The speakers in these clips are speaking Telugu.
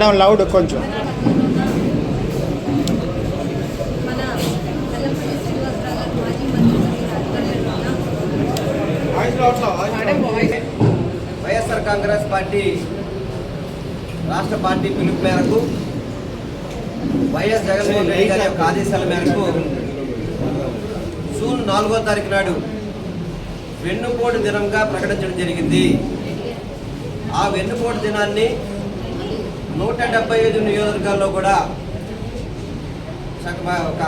మేడం లౌడ్ కొంచెం. వైఎస్ఆర్ కాంగ్రెస్ పార్టీ రాష్ట్ర పార్టీ పిలుపు మేరకు వైఎస్ జగన్మోహన్ రెడ్డి గారి యొక్క ఆదేశాల మేరకు జూన్ నాలుగో తారీఖు నాడు వెన్నుపోటు దినంగా ప్రకటించడం జరిగింది. ఆ వెన్నుపోటు దినాన్ని నూట డెబ్బై ఐదు నియోజకవర్గాల్లో కూడా ఒక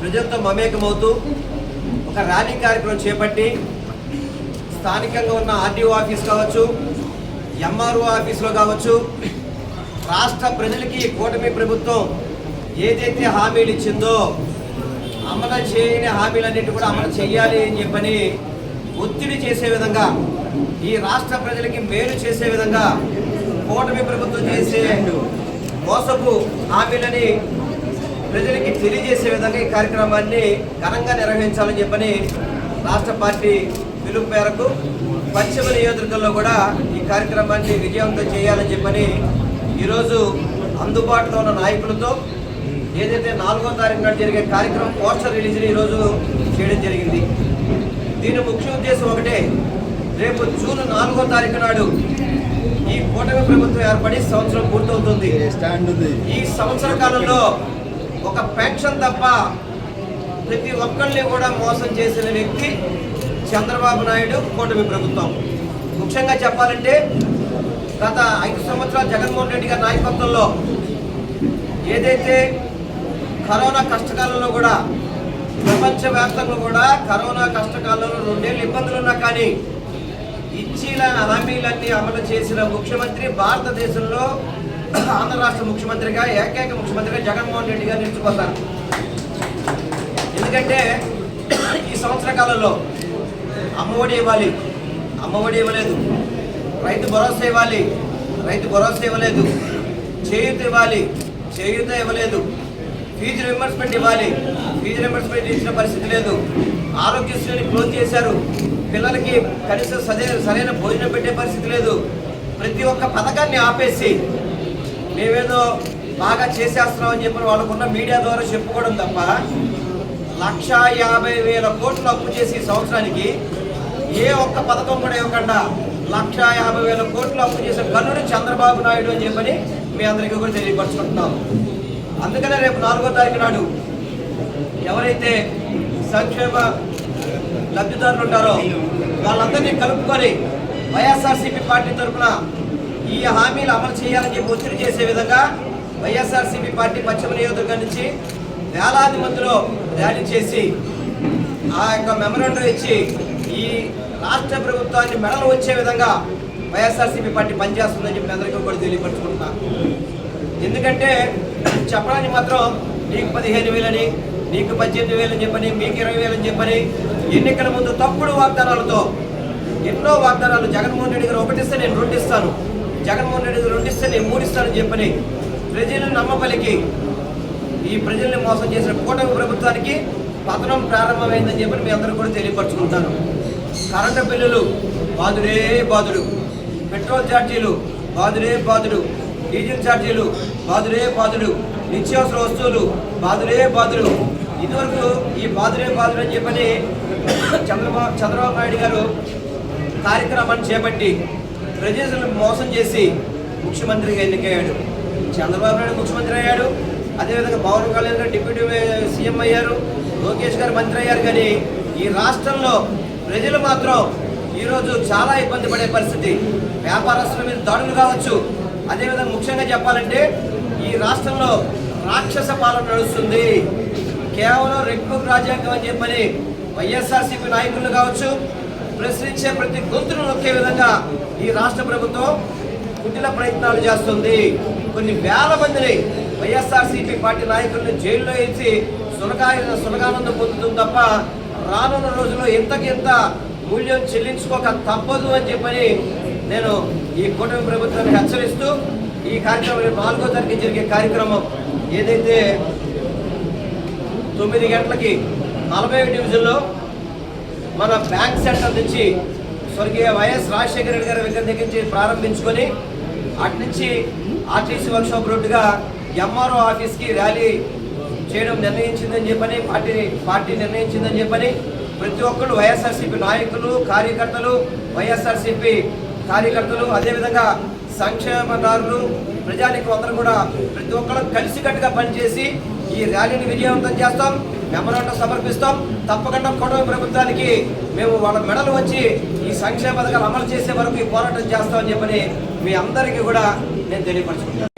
ప్రజలతో మమేకమవుతూ ఒక ర్యాలీ కార్యక్రమం చేపట్టి స్థానికంగా ఉన్న ఆర్డీఓ ఆఫీస్ కావచ్చు ఎంఆర్ఓ ఆఫీస్లో కావచ్చు రాష్ట్ర ప్రజలకి కూటమి ప్రభుత్వం ఏదైతే హామీలు ఇచ్చిందో అమలు చేయని హామీలన్నింటి కూడా అమలు చేయాలి అని చెప్పని ఒత్తిడి చేసే విధంగా ఈ రాష్ట్ర ప్రజలకి మేలు చేసే విధంగా కూటమి ప్రభుత్వం చేసే మోసపు హామీలని ప్రజలకి తెలియజేసే విధంగా ఈ కార్యక్రమాన్ని ఘనంగా నిర్వహించాలని చెప్పని రాష్ట్ర పార్టీ పిలుపు మేరకు పశ్చిమ నియోజకవర్గంలో కూడా ఈ కార్యక్రమాన్ని విజయవంతం చేయాలని చెప్పని ఈరోజు అందుబాటులో ఉన్న నాయకులతో ఏదైతే నాలుగో తారీఖు నాడు జరిగే కార్యక్రమం పోస్టర్ రిలీజ్ని ఈరోజు చేయడం జరిగింది. దీని ముఖ్య ఉద్దేశం ఒకటే రేపు జూన్ నాలుగో తారీఖు నాడు ఈ కూటమి ప్రభుత్వం ఏర్పడి సంవత్సరం పూర్తవుతుంది. స్టాండ్ ఉంది? ఈ సంవత్సర కాలంలో ఒక పెన్షన్ తప్ప ప్రతి ఒక్కరిని కూడా మోసం చేసిన వ్యక్తి చంద్రబాబు నాయుడు కూటమి ప్రభుత్వం. ముఖ్యంగా చెప్పాలంటే గత ఐదు సంవత్సరాలు జగన్మోహన్ రెడ్డి గారి నాయకత్వంలో ఏదైతే కరోనా కష్టకాలంలో కూడా ప్రపంచవ్యాప్తంగా కూడా కరోనా కష్టకాలంలో రెండేళ్ళు ఇబ్బందులు ఉన్నా కానీ ఇచ్చిన హామీలన్నీ అమలు చేసిన ముఖ్యమంత్రి భారతదేశంలో ఆంధ్ర రాష్ట్ర ముఖ్యమంత్రిగా ఏకైక ముఖ్యమంత్రిగా జగన్మోహన్ రెడ్డి గారు నిలిచిపోతారు ఎందుకంటే ఈ సంవత్సర కాలంలో అమ్మఒడి ఇవ్వాలి. అమ్మఒడి ఇవ్వలేదు. రైతు భరోసా ఇవ్వాలి. రైతు భరోసా ఇవ్వలేదు. చేయూత ఇవ్వాలి. చేయూత ఇవ్వలేదు. ఫీజు రింబర్స్మెంట్ ఇవ్వాలి. ఫీజు రింబర్స్మెంట్ ఇచ్చిన పరిస్థితి లేదు. ఆరోగ్యశ్రీని క్లోజ్ చేశారు. పిల్లలకి కనీసం సరైన సరైన భోజనం పెట్టే పరిస్థితి లేదు. ప్రతి ఒక్క పథకాన్ని ఆపేసి మేమేదో బాగా చేసేస్తున్నామని చెప్పిన వాళ్ళకున్న మీడియా ద్వారా చెప్పుకోవడం తప్ప లక్ష యాభై వేల కోట్లు అప్పు చేసి సంవత్సరానికి ఏ ఒక్క పథకం కూడా ఇవ్వకుండా లక్ష యాభై వేల కోట్లు అప్పు చేసిన కన్నుడు చంద్రబాబు నాయుడు అని చెప్పని మీ అందరికీ కూడా తెలియపరుచుకుంటున్నాం. అందుకనే రేపు నాలుగో తారీఖు నాడు ఎవరైతే సంక్షేమ లబ్ధిదారులు ఉంటారో వాళ్ళందరినీ కలుపుకొని వైఎస్ఆర్సీపీ పార్టీ తరఫున ఈ హామీలు అమలు చేయాలని చెప్పి ఒత్తిడి చేసే విధంగా వైఎస్ఆర్సీపీ పార్టీ పశ్చిమ నియోజకవర్గం నుంచి వేలాది మందిలో ర్యాలీ చేసి ఆ యొక్క మెమరాండం ఇచ్చి ఈ రాష్ట్ర ప్రభుత్వాన్ని మెడలు వచ్చే విధంగా వైఎస్ఆర్సీపీ పార్టీ పనిచేస్తుందని చెప్పి అందరికీ కూడా తెలియపరచుకుంటున్నా ఎందుకంటే చెప్పడానికి మాత్రం నీకు పదిహేను వేలని నీకు పద్దెనిమిది వేలని చెప్పని మీకు ఇరవై వేలని చెప్పని ఎన్నికల ముందు తప్పుడు వాగ్దానాలతో ఎన్నో వాగ్దానాలు జగన్మోహన్ రెడ్డి గారు ఒకటిస్తే నేను రెండు ఇస్తాను జగన్మోహన్ రెడ్డి గారు రెండు ఇస్తే నేను మూడు ఇస్తానని చెప్పని ప్రజలను నమ్మపలికి ఈ ప్రజల్ని మోసం చేసిన కూటమి ప్రభుత్వానికి పతనం ప్రారంభమైందని చెప్పి మీ అందరూ కూడా తెలియపరచుకుంటాను. కరెంటు బిల్లులు బాధుడే బాధుడు పెట్రోల్ ఛార్జీలు బాధుడే బాదుడు డీజిల్ ఛార్జీలు బాధుడే బాధుడు నిత్యావసర వస్తువులు బాధుడే బాధుడు ఇదివరకు ఈ బాధుడే బాధుడు అని చెప్పని చంద్రబాబు చంద్రబాబు నాయుడు గారు కార్యక్రమాన్ని చేపట్టి ప్రజలను మోసం చేసి ముఖ్యమంత్రిగా ఎన్నికయ్యాడు. చంద్రబాబు నాయుడు ముఖ్యమంత్రి అయ్యాడు. అదేవిధంగా పవన్ కళ్యాణ్ గారు డిప్యూటీ సీఎం అయ్యారు. లోకేష్ గారు మంత్రి అయ్యారు కానీ ఈ రాష్ట్రంలో ప్రజలు మాత్రం ఈరోజు చాలా ఇబ్బంది పడే పరిస్థితి. వ్యాపారస్తుల మీద దాడులు కావచ్చు. అదేవిధంగా ముఖ్యంగా చెప్పాలంటే ఈ రాష్ట్రంలో రాక్షస పాలన నడుస్తుంది. కేవలం రెడ్ బుక్ రాజ్యాంగం అని చెప్పని వైఎస్ఆర్సీపీ నాయకులు కావచ్చు ప్రశ్నించే ప్రతి గొంతును నొక్కే విధంగా ఈ రాష్ట్ర ప్రభుత్వం కుటిల ప్రయత్నాలు చేస్తుంది. కొన్ని వేల మందిని వైఎస్ఆర్సీపీ పార్టీ నాయకుల్ని జైల్లో వేసి సునకాయ సునగానందం పొందుతుంది తప్ప రానున్న రోజుల్లో ఇంతకింత మూల్యం చెల్లించుకోక తప్పదు అని చెప్పని నేను ఈ కూటమి ప్రభుత్వాన్ని హెచ్చరిస్తూ ఈ కార్యక్రమం రేపు నాలుగో తారీఖు జరిగే కార్యక్రమం ఏదైతే తొమ్మిది గంటలకి నలభై డివిజన్లో మన బ్యాంక్ సెంటర్ నుంచి స్వర్గీయ వైఎస్ రాజశేఖర రెడ్డి గారి దగ్గర దగ్గర నుంచి ప్రారంభించుకొని అటు నుంచి ఆర్టీసీ వర్క్షాప్ రోడ్డుగా ఎంఆర్ఓ ఆఫీస్కి ర్యాలీ చేయడం నిర్ణయించిందని చెప్పని పార్టీ పార్టీ నిర్ణయించిందని చెప్పని ప్రతి ఒక్కరు వైఎస్ఆర్సీపీ నాయకులు కార్యకర్తలు వైఎస్ఆర్సీపీ కార్యకర్తలు అదేవిధంగా సంక్షేమదారులు ప్రజానికి అందరూ కూడా ప్రతి ఒక్కరూ కలిసికట్టుగా పనిచేసి ఈ ర్యాలీని విజయవంతం చేస్తాం మెమరాండం సమర్పిస్తాం. తప్పకుండా కొడవ ప్రభుత్వానికి మేము వాళ్ళ మెడలు వచ్చి ఈ సంక్షేమ పథకాలు అమలు చేసే వరకు ఈ పోరాటం చేస్తామని చెప్పని మీ అందరికీ కూడా నేను తెలియపరచుకుంటాను